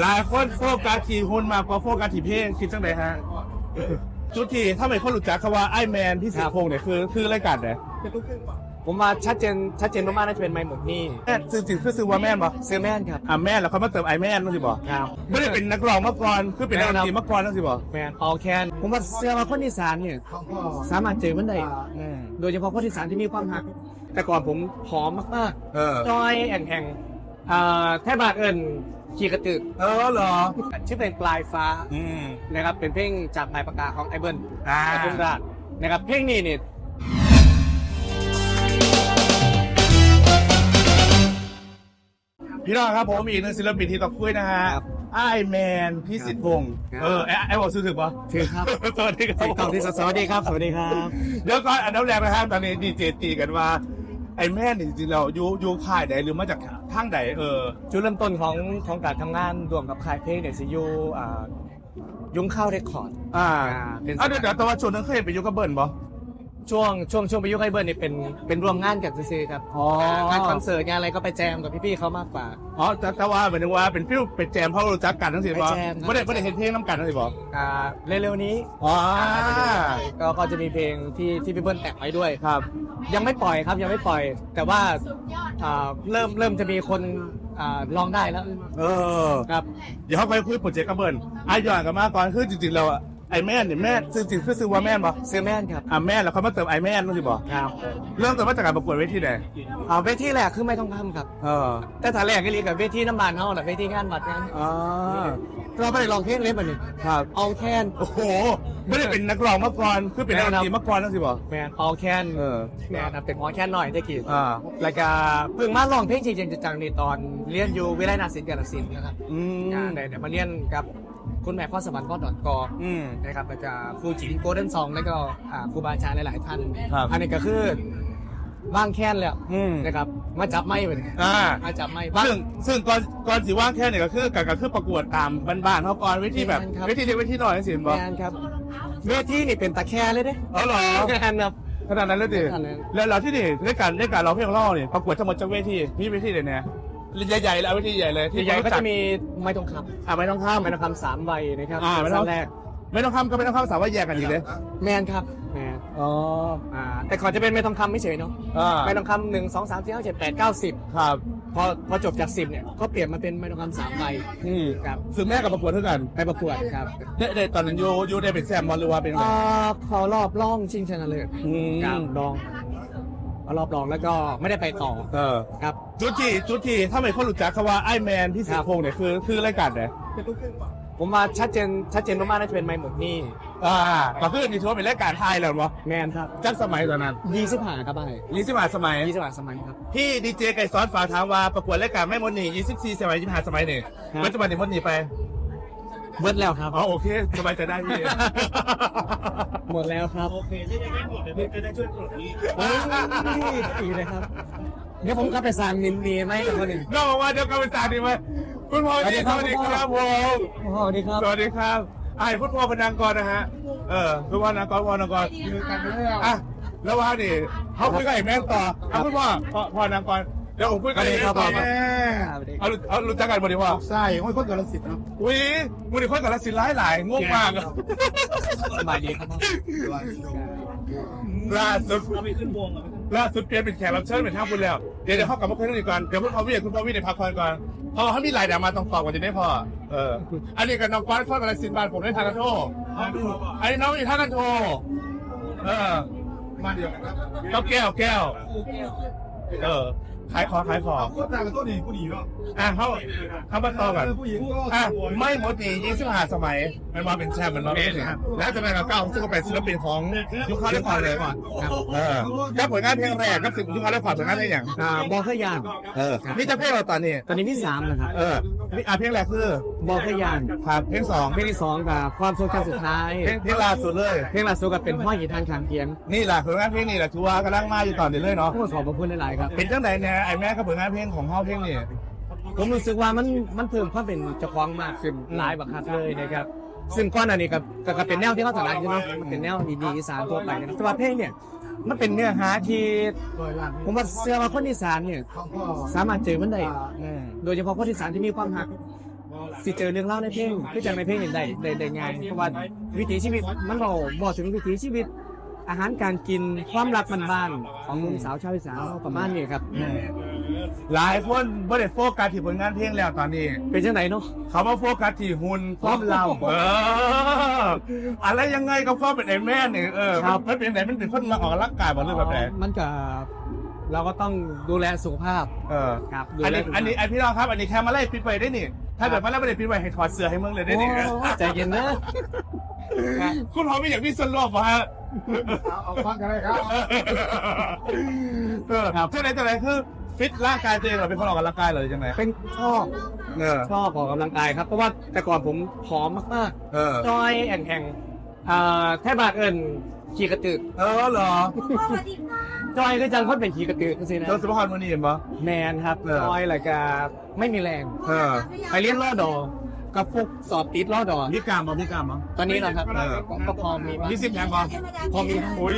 หลายคนโฟกัสที่หุ่นมากกว่าโฟกัสที่เพลงคิดจังไดฮะจุดที่ถ้าไม่คนรู้จักคำว่าไอแมนพี่สิทธิ์พงษ์เนี่ยคือคือรายการไหนผมว่าชัดเจนชัดเจนมากๆน่าจะเป็นไมค์หมดนี่แม่จริงๆคือซื้อว่าแม่นปะเซอร์แมนครับอะแม่นแล้วเขามาเติมไอแมนนั่นสิบอกครับไม่ได้เป็นนักร้องมาก่อนคือเป็นนักดนตรีมาก่อนนั่นสิบอกแมนออลแคนผมว่าเสื้อมาคนอีสานเนี่ยสามารถเจอมันได้อืมโดยเฉพาะคนอีสานที่มีความหัก แต่ก่อนผมผอมมากเออๆจอยแองแองๆอ่าแทบบาดเอิญ ขี่กระตึกเออเหรอ ชื่อเพลงปลายฟ้าอืมนะครับเป็นเพลงจากปลายปากกาของไอเบิลอ่าไอเบิลราดนะครับเพลงนี้เนี่ยพี่น้องครับผมมีอีกหนึ่งศิลปินที่ต้องคุยนะฮะไอแมนพี่สิทธิ์พงษ์เออไอ้ไอ้บอกซื้อถึงปะถือครับสวัสดีครับติดต่อที่สวัสดีครับสวัสดีครับ เดี๋ยวก่อนอันดับแรกนะครับตอนนี้ดีเจตีกันว่าไอ้ แม่นี่จริงๆเราอยู่อยู่ค่ายใดหรือมาจากทางใดเออ จุดเริ่มต้นของของการทำงานรวมกับค่ายเพลงเนี่ยสิอยูอ่ายุ้งข้าวเรคคอร์ด อ่าอ่าเป็นอะเดี๋ยวเดี๋ยวแต่ว่าช่วงนั้นเคยไปอยู่กับเบิร์นปะ ช่วงช่วงช่วงไปยุคไอเบิร์นเนี่ยเป็นเป็นรวมงานกับซีครับอ๋องานคอนเสิร์ตงานอะไรก็ไปแจมกับพี่ๆเขามากกว่า อ๋อแต่แต่ว่าหมายถึงว่าเป็นฟิลไปแจมเพราะรู้จักกันทั้งสิ้นปะไปแจมครับไม่ได้ไม่ได้เห็นเพลงน้ำกันทั้งสิ้นปะอ่าเร็วๆนี้อ๋อก็ก็จะมีเพลงที่ที่พี่เบิร์นแต่งไว้ด้วย ครับ ยังไม่ปล่อยครับยังไม่ปล่อย แต่ว่าอ่าเริ่มเริ่มจะมีคนอ่าลองได้แล้วเออ ครับ เดี๋ยวเขาไปคุยโปรเจกต์กับเบิร์นไอ้ย้อนกลันมาก่อนคือจริงๆเราอะ ไอ้แม่นเนี่ยแม่จริงๆคือซื้อว่าแม่นปะเซอร์แมนครับอะแม่นแล้วเขามาเติมไอ้แม่นนั่นสิบอกครับเริ่มต้นมาจากการประกวดเวทีไหนเอาเวทีแรกคือไม่ต้องทำครับ เออแต่ถ้าแรกก็เรียกกับเวทีน้ำบานเฮาน่ะเวทีงานบัตรงานอ๋อเราไม่ได้ลองเพลงเล่นแบบนี้ครับเอาแคนโอ้โหไม่ได้เป็นนักร้องมาก่อนคือเป็นนักดนตรีมาก่อนนั่นสิบอกแมนเอาแคนเออแมนนะเป็นหมอแคนหน่อยได้กี่อ่าแล้วก็เพิ่งมาลองเพลงจริงๆจังๆนี่ตอนเรียนอยู่วิไลนาศิลป์กาฬสินธุ์นะครับอือ่ามเดี๋ยวเดี๋ยวมาเรียนกับ คุณแม่พ่อสวรรค์พ่อดอทกออืม นะครับแล้วก็ครูจิ๋มโกลเด้นซองแล้วก็อ่าครูบาอาจารย์หลายๆท่าน ครับ อันนี้ก็คือว่างแค้นแล้วอืมนะครับ มาจับไม้ไปเลยอ่า มาจับไม้บ้าง ซึ่งซึ่งก่อนก่อนสิว่างแค่เนี่ยก็คือกับก็คือประกวดตามบ้านๆเขาก่อนเวทีแบบครับเวทีเล็กเวทีน้อยนั่นสิบอกแมนครับเวทีนี่เป็นตะแคร์เลยเด้เออเหรอแมนครับ ขนาดนั้นเลยดิขนาดนั้น แล้วเราที่นี่ในการในการร้องเพลงของเราเนี่ยประกวดทั้งหมดจากเวทีนี่เวทีเลยเนี่ย ใหญ่ๆแล้วเวทีใหญ่เลยที่ใหญ่ๆก็จัจะดมีไม้ทองคอะไม่ต้องข้ามำไม้ทองคำสามใบนะครับอ่าไม่ไม่ต้ต้อองงแรกไม่ต้องข้ามก็ไม่ต้องข้ามสาวว่าแยกกันอีกเลยแมนครับแมนอ๋ออ่าแต่ก่อนจะเป็นไม้ทองคำไม่เฉยเนาะอ่าไม้ทองคำหนึ่งสองสามสี่ห้าเจ็ดแปดเก้าสิบครับพอพอจบจากสิบเนี่ยก็เปลี่ยนมาเป็นไม้ทองคำสามใบอืมครับซึ่งแม่กับประกวดเท่ากันไปประกวดครับได้ได้ตอนนั้นยูยูได้เป็นแซมบอลหรือว่าเป็นไงอ่าขอรอบร่องชิงชนะเลิศอืม ครับรองเอารอบรองแล้วก็ไม่ได้ไปต่อเออครับ จุดที่จุดที่ถ้าไม่คนรู้จักคำว่าไอแมนพี่สิทธิ์พงษ์เนี่ยคือคือรายการไหนผมว่าชัดเจนชัดเจนมากๆน่าจะเป็นไม้หมดนี่อ่าก็คือนี่ถือว่าเป็นรายการไทยแล้วมั้งแมนครับจักสมัยตอนนั้นยี่สิบห้าครับไปยี่สิบห้าสมัยยี่สิบห้าสมัยครับพี่ดีเจไก่ซอสฝากถามว่าประกวดรายการไม่มดหนียี่สิบสี่สมัยยี่สิบห้าสมัยนี่ครับปัจจุบันนี่มดหนีไปเบิดแล้วครับอ๋อโอเคสบายใจได้พี่ หมดแล้วครับโอเคที่จะไม่หมดเดี๋ยวพี่จะได้ช่วยปลดหนี้เฮ้ยดีเลยครับเดี๋ยวผมกลับไปสั่งมินดีไหมกับคนอื่นน้องบอกว่าเดี๋ยวกลับไปสาดีไหมคุณพ่อดีสวัสดีครับผมโอ้โหดีครับสวัสดีครับไอ้พุทธพ่อพนังกรนะฮะเออพุทธพ่อนางกรพ่อนางกรอะแล้วว่าดิเขาคุยกับไอ้แม่งต่อเอาพุทธพ่อพ่อพ่อนางกรเดี๋ยวผมคุยกับไอ้แม่งต่อสวัสดีครับเอารู้เอารู้จักกันบ่ดีว่าใช่โอ้ยคนกาลสิทธิ์เนาะอุ้ยมึงนี่คนกับละสินร้ายหลายง่วงมากอะสบายดีครับพ่อล่าสุดเราไปขึ้นวงเราไปขึ้นล่าสุดเปลี่ยนเป็นแขกรับเชิญเป็นท่าบุญแล้ว เดี๋ยวเดี๋ยวเขากลับมาคุยเรื่องนี้ก่อนเดี๋ยวคุณพ่อวิ่งคุณพ่อวิ่งในพักผ่อนก่อนเพราะว่าเขามีหลายดรามาต้องตอบกันจะได้พอเออ อันนี้กับน้องก้อนข้อกับละสินบานผมได้ทางกันโทษมาดูอันนี้น้องอีกท่านกันโทเออมาเดียวกันครับแก้วแก้วแก้วเออ ขายของขายของคนต่างกันตัวหนีผู้หนีเนาะอะเขาเขามาต่อกันผู้หญิงก็อะสวยไม่หมดดียี่สิบห้าสมัย มันมาเป็นแชมป์มันมาเป็นแล้วจะเป็นกับเก้าซึ่งก็เป็นศิลปินของยุคคาร์เรคคอร์ดเลยก่อนเออแล้วผลงานเพลงแรกก็สิบยุคคาร์เรคคอร์ดผลงานเพลงอย่างอ่าบอกขยาน เออนี่จะเพลงเราตอนนี้ตอนนี้ที่สามนะครับเออนี่อะเพลงแรกคือบอกขยานครับเพลงสองเพลงที่สองกับความทรงจำสุดท้ายเพลงเพลงล่าสุดเลย เพลงล่าสุดกับเป็นห้อยหินทางขางเคียงนี่แหละผลงานเพลงนี่แหละถือว่ากำลังมาอยู่ตอนนี้เลยเนาะโอ้ขอบพระคุณหลายๆครับเป็นจังไหนเนี่ยไอ้แม่กับผลงานเพลงของเฮาเพลงนี่ ผมรู้สึกว่ามันมันเพิ่มความเป็นเจ้าของมากขึ้นหลายบักคักเลยนะครับ ซึ่งก้อนอันนี้กับกับกับเป็นแนวที่เขาถนัดอยู่เนาะมันเป็นแนวดีๆอีสานทั่วไปนะครับแต่ว่าเพลงเนี่ยมันเป็นเนื้อหาที่ผมว่าเสื้อมาคนอีสานเนี่ยสามารถเจอมันได้โดยเฉพาะคนอีสานที่มีความหักสิเจอเรื่องเล่าในเพลงคือจังในเพลงเห็นได้ได้ได้ง่ายเพราะว่าวิถีชีวิตมันบอกบอกถึงวิถีชีวิต อาหารการกินความรักบ้านๆของหนุ่มสาวชาวอีสานประมาณนี้ครับหลายคนบ่ได้โฟกัสที่ผลงานเพลงแล้วตอนนี้ เป็นจังไหนเนาะเขามาโฟกัสที่หุ่นความลำเอออะไรยังไงกับความเป็นไอ้แม่เนี่ยเออครับมันเป็นไหนมันเป็นคนมาออกกำลังกายบ่หรือแบบไหนมันก็เราก็ต้องดูแลสุขภาพ เออครับดูอันแลนี้สุขภาพอันนี้อันพี่น้องครับ อันนี้แค่มาไล่ปิดไว้ได้นี่ ถ้าเกิดมาไล่ไม่ได้ปิดไว้ให้ถอดเสื้อให้มึงเลยได้นี่โอ้ใจเย็นนะคุณพอไม่อยากมีส่วนร่วมวะฮะ เอาเอาฟังกันเลยครับเออเท่าไหร่เท่าไหร่คือฟิตร่างกายตัวเองเหรอเป็นคนออกกำลังกายเหรอยังไงเป็นชอบเออชอบออกกำลังกายครับ เพราะว่าแต่ก่อนผมผอมมากเออๆจอยแห่งๆอ่าแทบบาดเอิญขี่กระตือเออเหรอจอยก็จังคนเป็นขี่กระตือสินะเจ้าสุภาพมณีเห็นปะ แมนครับเออ จอยอะไรกาไม่มีแรง เออ ไปเรียนล่อดอ กับฟุกสอบติดล่อดอมีกล้ามบ่มีกล้ามบ่ ตอนนี้นะครับเออก็ก็พอมีบ้างมีสิบแรงบ่พอมี โอ้ย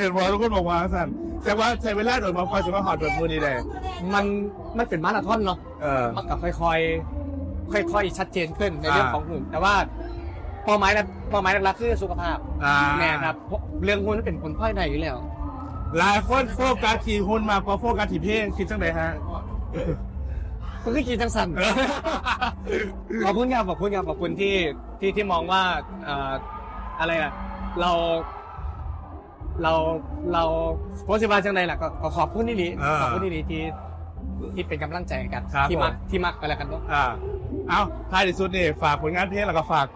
เห็นว่าทุกคนบอกว่าสั่นแต่ว่าใช้เวลาโดยมาคอยสมาหอดโดยมือนี่เลยมันมันเป็นมาราธอนเนาะเออ มันก็ค่อยๆ ค่อยๆ ชัดเจนขึ้นในเรื่องอ่า ของหุ่น แต่ว่าเป้าหมายหลักเป้าหมายหลักๆคือสุขภาพอ่าแน่ครับเพราะเรื่องหุ่นมันเป็นผลพลอยได้อยู่แล้ว หลายคนโฟกัสที่หุ่นมากกว่าโฟกัสที่เพลงคิดจังไดฮะ ก็คือกินจังสัน ขอบคุณครับขอบคุณครับขอบคุณที่ที่ที่มองว่าเอ่ออะไรอะ เรา เราเราโพสิบาจังใดล่ะก็ก็ขอบคุณนี่ดีเออขอบคุณนี่ดีที่ที่เป็นกำลังใจให้กัน ครับที่มักผม ที่มักอะไรกันเนาะ อ่า เอาท้ายที่สุดนี่ฝากผลงานเพลงแล้วก็ฝาก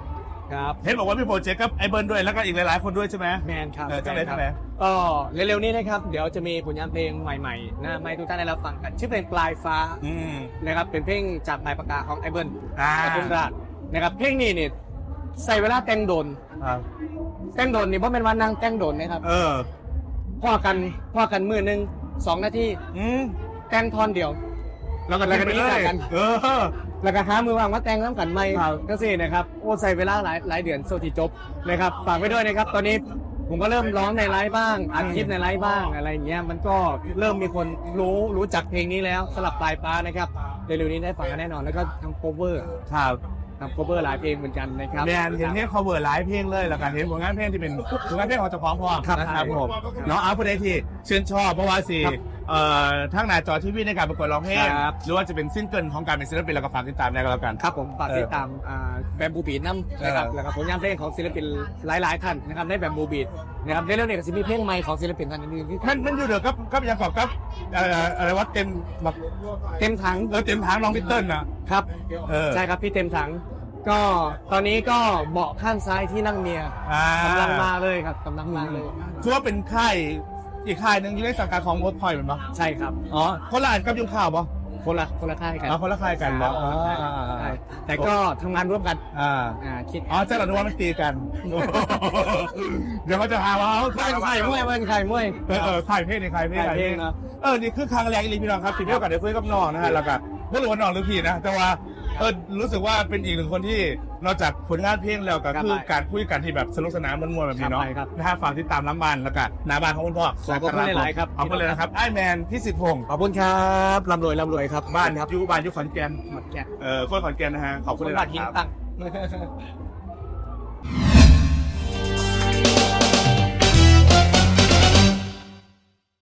ครับเห็นบอกว่ามีโปรเจกต์กับไอเบิร์นด้วยแล้วก็อีกหลายๆคนด้วยใช่ไหมแมนครับเออจังไหนแมนคจัรับงไหนก็เร็วๆนี้นะครับ เดี๋ยวจะมีผลงานเพลงใหม่ๆนะไม่ทุกท่านได้รับฟังกัน ชื่อเพลงปลายฟ้าอืมนะครับเป็นเพลงจากนายประกาศของไอเบิร์นอ่าปทุมราชนะครับเพลงนี้เนี่ยใส่เวลาแต่งโดน อ่าแต่งโดนนี่เพราะเป็นวันนั่งแต่งโดนนะครับเออ พ่อกันพ่อกันมือหนึ่งสองนาทีอืมแต่งทอนเดียว แล้วก็แล้วก็ไปเลหนียจากกันเออ แล้วก็หามือวางว่าแต่งน้ำกันไม่ครับ ก็สินะครับโอ้ใส่เวลาหลายหลายเดือนโซทีจบนะครับฝากไว้ด้วยนะครับ ตอนนี้ผมก็เริ่มร้องในไลฟ์บ้างอัดคลิปในไลฟ์บ้างอะไรอย่างเงี้ยมันก็เริ่มมีคนรู้รู้จักเพลงนี้แล้วสลับปลายฟ้านะครับเร็วๆนี้ได้ฟังกันแน่นอนแล้วก็ทำโคเวอร์ครับทำโคเวอร์หลายเพลงเหมือนกันนะครับแมนเห็นเพลง cover หลายเพลงเลยแล้วก็เห็นผลงานเพลงที่เป็นผลงานเพลงของเจ้าของพอครับนะครับผมเนาะเอาผู้ใดที่ชื่นชอบเพราะว่าสิครับ เอ่อทั้งหน้าจอทีวีในการประกวดร้องเพลงครับ หรือว่าจะเป็นซิงเกิลของการเป็นศิลปินแล้วก็ฝากติดตามได้ก็แล้วกัน ครับผมฝากติดตามอ่าแบมบูบีดน้ำนะครับเออ แล้วก็ผลงานเพลงของศิลปินหลายๆท่านนะครับในแบมบูบีดนะครับเร็วๆนี้ก็จะมีเพลงใหม่ของศิลปินท่านอื่นๆที่มันมันอยู่เดี๋ยวกับกับยังกอบกับเอ่ออะไรวะเต็มแบบเต็มถังเออเต็มทางน้องพิเติ้ลนะ ครับเออ ใช่ครับพี่เต็มถัง ก็ตอนนี้ก็เบาะข้างซ้ายที่นั่งเมียอ่ากำลังมาเลยครับกำลังมาเลย ถือว่าเป็นค่าย อีกค่ายหนึ่งอยู่ในสังกัดของโมดพอยเหมือนปะใช่ครับอ๋อคนละอันกับยุ่งข่าวปะคนละคนละค่ายกันอ๋อคนละค่ายกันปะอ๋อใช่แต่ก็ทำงานร่วมกันอ่า อ่าคิดอ๋อเจ้าหน้าที่ว่ามันตีกัน เดี๋ยวเขาจะหาว่าเอาไข่ไข่มวยมันไข่มวยเออเออขายเพลงนี่ขายเพลงขายเพลงนะเออ นี่คือครั้งแรกอีหลีพี่น้องครับที่เที่ยวกับเด็กคุยกับน้องนะฮะแล้วก็ไม่รู้ว่าน้องหรือพี่นะ แต่ว่า เออรู้สึกว่าเป็นอีกหนึ่งคนที่นอกจากผลงานเพลงแล้วก็คือการคุยกันที่แบบสนุกสนานมันมวยแบบนี้เนาะครับนะฮะฝากติดตามน้ำบ้านแล้วก็หน้าบ้านของคุณพ่อขอบคุณหลายๆครับขอบคุณเลยนะครับไอ้แมนพี่สิทธิ์พงศ์ขอบคุณครับร่ำรวยร่ำรวยครับบ้านครับอยู่บ้านอยู่ขอนแก่นหมดแก่เออคนขอนแก่นนะฮะขอบคคุณนเลยบ้านะนหินครับตั้ง